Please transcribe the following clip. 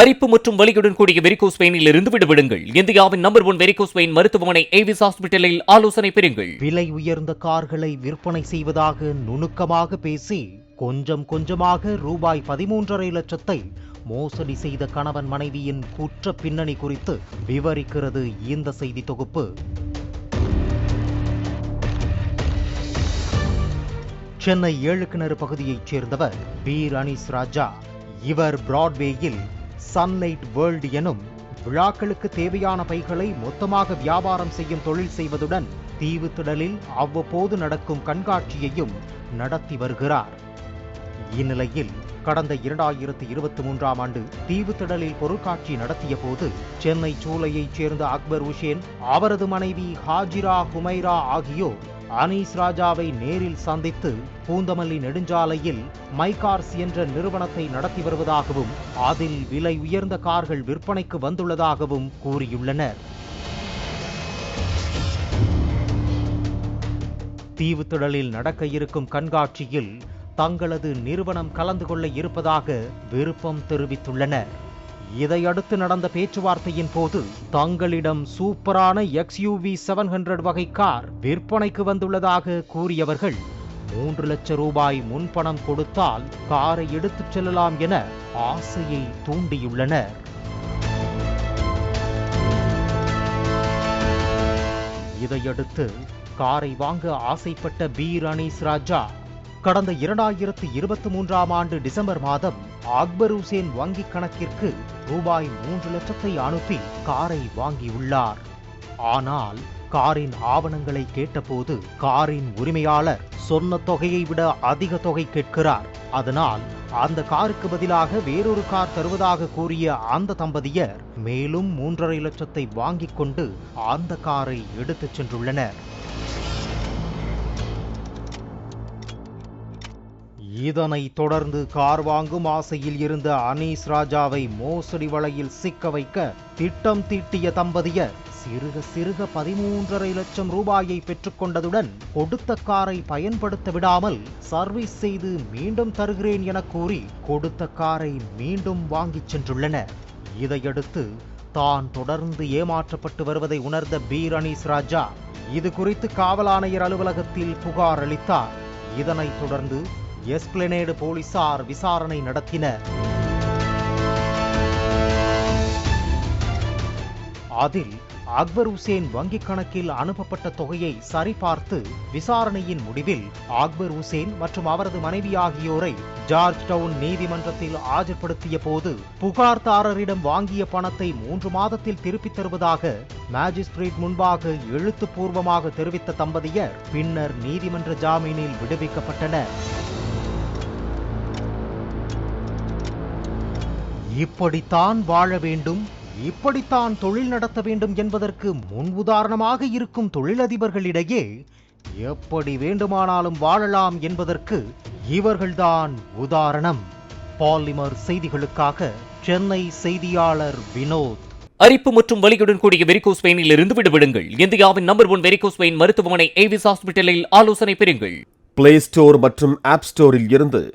அரிப்பு மற்றும் வலியுடன் கூடிய வெரிகோஸ் பெயினில் இருந்து விடுபடுங்கள். இந்தியாவின் நம்பர் ஒன் வெரிகோஸ் பெயின் மருத்துவமனை ஏவிஸ் ஹாஸ்பிட்டலில் ஆலோசனை பெறுங்கள். விலை உயர்ந்த கார்களை விற்பனை செய்வதாக நுணுக்கமாக பேசி கொஞ்சம் கொஞ்சமாக ரூபாய் பதிமூன்றரை லட்சத்தை மோசடி செய்த கணவன் மனைவியின் குற்ற பின்னணி குறித்து விவரிக்கிறது இந்த செய்தி தொகுப்பு. சென்னை ஏழு கிணறு பகுதியைச் சேர்ந்தவர் பி அனீஸ் ராஜா இவர் பிராட்வேயில் சன்லைட் வேர்ல்டு எனும் விழாக்களுக்கு தேவையான பைகளை மொத்தமாக வியாபாரம் செய்யும் தொழில் செய்வதுடன் தீவுத்திடலில் அவ்வப்போது நடக்கும் கண்காட்சியையும் நடத்தி வருகிறார். இந்நிலையில் கடந்த இரண்டாயிரத்தி இருபத்தி மூன்றாம் ஆண்டு தீவுத்திடலில் பொருட்காட்சி நடத்திய போது சென்னை சூளையைச் சேர்ந்த அக்பர் உஷேன் அவரது மனைவி ஹாஜிரா ஹுமைரா ஆகியோர் அனீஸ் ராஜாவை நேரில் சந்தித்து பூந்தமல்லி நெடுஞ்சாலையில் மைகார்ஸ் என்ற நிறுவனத்தை நடத்தி வருவதாகவும் அதில் விலை உயர்ந்த கார்கள் விற்பனைக்கு வந்துள்ளதாகவும் கூறியுள்ளனர். தீவுத்திடலில் நடக்க இருக்கும் கண்காட்சியில் தங்களது நிறுவனம் கலந்து கொள்ள இருப்பதாக விருப்பம் தெரிவித்துள்ளனர். இதையடுத்து நடந்த பேச்சுவார்த்தையின் போது தங்களிடம் சூப்பரான எக்ஸ்யூவி செவன் ஹண்ட்ரட் வகை கார் விற்பனைக்கு வந்துள்ளதாக கூறியவர்கள் மூன்று லட்சம் ரூபாய் முன்பணம் கொடுத்தால் காரை எடுத்துச் செல்லலாம் என ஆசையை தூண்டியுள்ளனர். இதையடுத்து காரை வாங்க ஆசைப்பட்ட பீர் அனீஸ் ராஜா கடந்த இரண்டாயிரத்து இருபத்தி மூன்றாம் ஆண்டு டிசம்பர் மாதம் அக்பர் ஹுசேன் வங்கிக் கணக்கிற்கு ரூபாய் மூன்று லட்சத்தை அனுப்பி காரை வாங்கியுள்ளார். ஆனால் காரின் ஆவணங்களை கேட்டபோது காரின் உரிமையாளர் சொன்ன தொகையை விட அதிக தொகை கேட்கிறார். அதனால் அந்த காருக்கு பதிலாக வேறொரு கார் தருவதாக கூறிய அந்த தம்பதியர் மேலும் மூன்றரை லட்சத்தை வாங்கிக் கொண்டு அந்த காரை எடுத்துச் சென்றுள்ளனர். இதனைத் தொடர்ந்து கார் வாங்கும் ஆசையில் இருந்த அனீஸ் ராஜாவை மோசடி வலையில் சிக்க வைக்க திட்டம் தீட்டிய தம்பதியர் சிறுக சிறுக பதிமூன்றரை லட்சம் ரூபாயை பெற்றுக்கொண்டதுடன் கொடுத்த காரை பயன்படுத்த விடாமல் சர்வீஸ் செய்து மீண்டும் தருகிறேன் என கூறி கொடுத்த காரை மீண்டும் வாங்கிச் சென்றுள்ளனர் இதையடுத்து தான் தொடர்ந்து ஏமாற்றப்பட்டு வருவதை உணர்ந்த பீர் அனீஸ் ராஜா இது குறித்து காவல் ஆணையர் அலுவலகத்தில் புகார் அளித்தார். இதனைத் தொடர்ந்து எஸ்பிளனேடு போலீசார் விசாரணை நடத்தினர். அதில் அக்பர் உசேன் வங்கிக் கணக்கில் அனுப்பப்பட்ட தொகையை சரிபார்த்து விசாரணையின் முடிவில் அக்பர் உசேன் மற்றும் அவரது மனைவி ஆகியோரை ஜார்ஜ் டவுன் நீதிமன்றத்தில் ஆஜர்படுத்திய போது புகார்தாரரிடம் வாங்கிய பணத்தை மூன்று மாதத்தில் திருப்பித் தருவதாக மேஜிஸ்ட்ரேட் முன்பாக எழுத்துப்பூர்வமாக தெரிவித்த தம்பதியர் பின்னர் நீதிமன்ற ஜாமீனில் விடுவிக்கப்பட்டனர். இப்படித்தான் வாழ வேண்டும் இப்படித்தான் தொழில் நடத்த வேண்டும் என்பதற்கு முன் உதாரணமாக இருக்கும் தொழிலதிபர்களிடையே எப்படி வேண்டுமானாலும் வாழலாம் என்பதற்கு இவர்கள்தான் உதாரணம். பாலிமர் செய்திகளுக்காக சென்னை செய்தியாளர் வினோத். அரிப்பு மற்றும் வலியுடன் கூடிய வெரிகோஸ் வெயினில் இருந்து விடுபடுங்கள். இந்தியாவின் நம்பர் ஒன் வெரிகோஸ் வெயின் மருத்துவமனை ஏவிஸ் ஹாஸ்பிட்டலில் ஆலோசனை பெறுங்கள். பிளே ஸ்டோர் மற்றும் ஆப் ஸ்டோரில் இருந்து